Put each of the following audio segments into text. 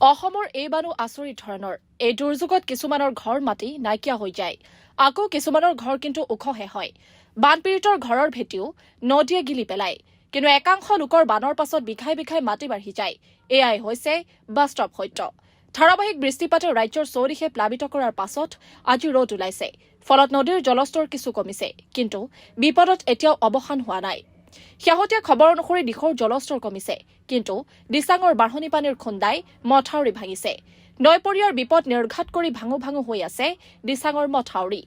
অসমৰ এই বানো আচৰিত ধৰণৰ। এই দুৰ্যোগত কিছুমানৰ ঘৰ মাটি নাইকিয়া হৈ যায়। আকৌ কিছুমানৰ ঘৰ কিন্তু ওখহে হয়। বানপীড়িতৰ ঘৰৰ ভেটিও নদীয়ে গিলি পেলায়। কিন্তু একাংশ লোকৰ বানৰ পাছত বিঘাই বিঘাই মাটি বাঢ়ি যায়। এয়াই হৈছে বাস্তৱ সত্য। ধাৰাবাহিক বৃষ্টিপাতে ৰাজ্যৰ চৌদিশে প্লাৱিত কৰাৰ পাছত আজি ৰ'দ ওলাইছে। ফলত নদীৰ জলস্তৰ কিছু কমিছে। কিন্তু বিপদত এতিয়াও অৱসান হোৱা নাই। শেহতীয়া খবৰ অনুসৰি দিশৰ জলস্তৰ কমিছে কিন্তু দিচাঙৰ বাঢ়নি পানীৰ খুন্দাই মথাউৰি ভাঙিছে। নৈপৰীয়াৰ বিপদ নিৰ্ঘাত কৰি ভাঙো ভাঙো হৈ আছে দিচাঙৰ মথাউৰি।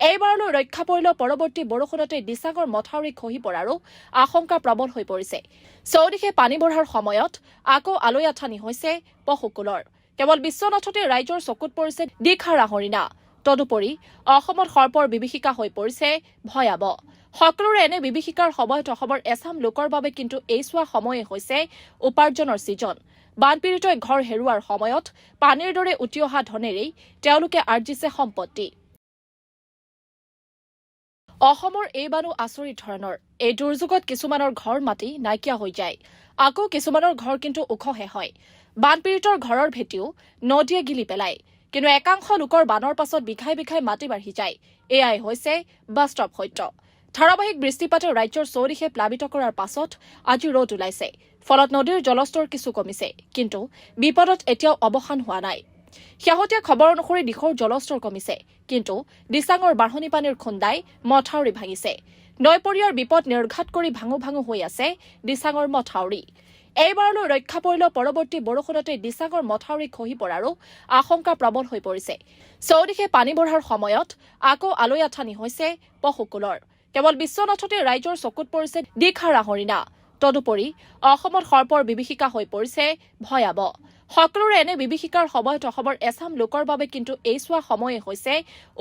এইবাৰলৈ ৰক্ষা পৰিলেও পৰৱৰ্তী বৰষুণতে দিচাঙৰ মথাউৰি খহি পৰাৰো আশংকা প্ৰবল হৈ পৰিছে। চৌদিশে পানী বঢ়াৰ সময়ত আকৌ আলৈ আঠানি হৈছে পশুকুলৰ। কেৱল বিশ্বনাথতে ৰাইজৰ চকুত পৰিছে দীঘাৰা হৰিণা তদুপৰি অসমত সৰ্পৰ বিভীষিকা হৈ পৰিছে ভয়াৱহ। সকলোৰে এনে বিভীষিকাৰ সময়ত অসমৰ এচাম লোকৰ বাবে কিন্তু এই চোৱা সময়ে হৈছে উপাৰ্জনৰ ছিজন। বানপীড়িতই ঘৰ হেৰুওৱাৰ সময়ত পানীৰ দৰে উটি অহা ধনেৰেই তেওঁলোকে আৰ্জিছে সম্পত্তি। অসমৰ এই বানো আচৰিত ধৰণৰ। এই দুৰ্যোগত কিছুমানৰ ঘৰ মাটি নাইকিয়া হৈ যায়। আকৌ কিছুমানৰ ঘৰ কিন্তু ওখহে হয়। বানপীড়িতৰ ঘৰৰ ভেটিও নদীয়ে গিলি পেলায়। কিন্তু একাংশ লোকৰ বানৰ পাছত বিঘাই বিঘাই মাটি বাঢ়ি যায়। এয়াই হৈছে বাস্তৱ সত্য। ধাৰাবাহিক বৃষ্টিপাতে ৰাজ্যৰ চৌদিশে প্লাৱিত কৰাৰ পাছত আজি ৰ'দ ওলাইছে। ফলত নদীৰ জলস্তৰ কিছু কমিছে কিন্তু বিপদত এতিয়াও অৱসান হোৱা নাই। শেহতীয়া খবৰ অনুসৰি দিশৰ জলস্তৰ কমিছে কিন্তু দিচাঙৰ বাঢ়নি পানীৰ খুন্দাই মথাউৰি ভাঙিছে। নৈপৰীয়াৰ বিপদ নিৰ্ঘাত কৰি ভাঙো ভাঙো হৈ আছে দিচাঙৰ মথাউৰি এইবাৰলৈ ৰক্ষা পৰিলেও পৰৱৰ্তী বৰষুণতে দিচাঙৰ মথাউৰি খহি পৰাৰো আশংকা প্ৰবল হৈ পৰিছে। চৌদিশে পানী বঢ়াৰ সময়ত আকৌ আলৈ আঠানি হৈছে পশুকুলৰ। কেৱল বিশ্বনাথতে ৰাইজৰ চকুত পৰিছে দীঘাৰা হৰিণা তদুপৰি অসমত সৰ্পৰ বিভীষিকা হৈ পৰিছে ভয়াৱহ। সকলোৰে এনে বিভীষিকাৰ সময়ত অসমৰ এচাম লোকৰ বাবে কিন্তু এইচোৱা সময়েই সময়ে হৈছে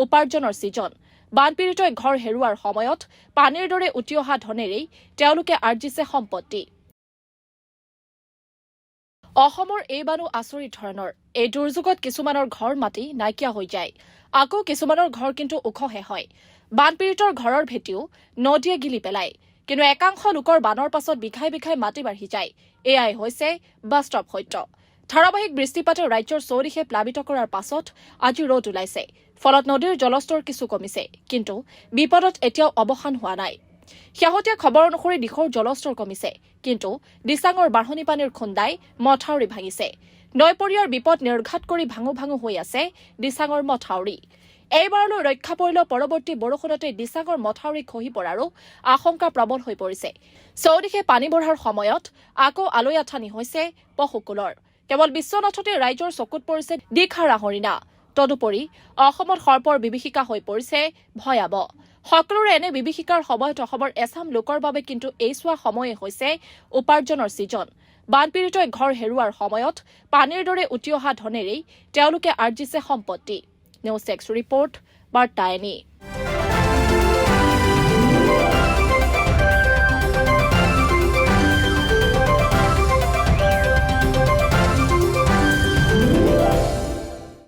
উপাৰ্জনৰ ছিজন। বানপীড়িতই ঘৰ হেৰুওৱাৰ সময়ত পানীৰ দৰে উটি অহা ধনেৰেই তেওঁলোকে আৰ্জিছে সম্পত্তি। অসমৰ এই বানো আচৰিত ধৰণৰ। এই দুৰ্যোগত কিছুমানৰ ঘৰ মাটি নাইকিয়া হৈ যায়। আকৌ কিছুমানৰ ঘৰ কিন্তু ওখহে হয়। বানপীড়িতৰ ঘৰৰ ভেটিও নদীয়ে গিলি পেলায়। কিন্তু একাংশ লোকৰ বানৰ পাছত বিঘাই বিঘাই মাটি বাঢ়ি যায়। এয়াই হৈছে বাস্তৱ সত্য। ধাৰাবাহিক বৃষ্টিপাতে ৰাজ্যৰ চৌদিশে প্লাৱিত কৰাৰ পাছত আজি ৰ'দ ওলাইছে। ফলত নদীৰ জলস্তৰ কিছু কমিছে। কিন্তু বিপদত এতিয়াও অৱসান হোৱা নাই। শেহতীয়া খবৰ অনুসৰি দিশৰ জলস্তৰ কমিছে কিন্তু দিচাঙৰ বাঢ়নি পানীৰ খুন্দাই মথাউৰি ভাঙিছে। নৈপৰীয়াৰ বিপদ নিৰ্ঘাত কৰি ভাঙো ভাঙো হৈ আছে দিচাঙৰ মথাউৰি এইবাৰলৈ ৰক্ষা পৰিলেও পৰৱৰ্তী বৰষুণতে দিচাঙৰ মথাউৰি খহি পৰাৰো আশংকা প্ৰবল হৈ পৰিছে। চৌদিশে পানী বঢ়াৰ সময়ত আকৌ আলৈ আঠানি হৈছে পশুকুলৰ। কেৱল বিশ্বনাথতে ৰাইজৰ চকুত পৰিছে দীঘাৰা হৰিণা তদুপৰি অসমত সৰ্পৰ বিভীষিকা হৈ পৰিছে ভয়াৱহ। সকলোৰে এনে বিভীষিকাৰ সময়ত অসমৰ এচাম লোকৰ বাবে কিন্তু এই চোৱা সময়ে হৈছে উপাৰ্জনৰ ছিজন। বানপীড়িতই ঘৰ হেৰুওৱাৰ সময়ত পানীৰ দৰে উটি অহা ধনেৰেই তেওঁলোকে আৰ্জিছে সম্পত্তি। News text report বাৰ্তায়নী।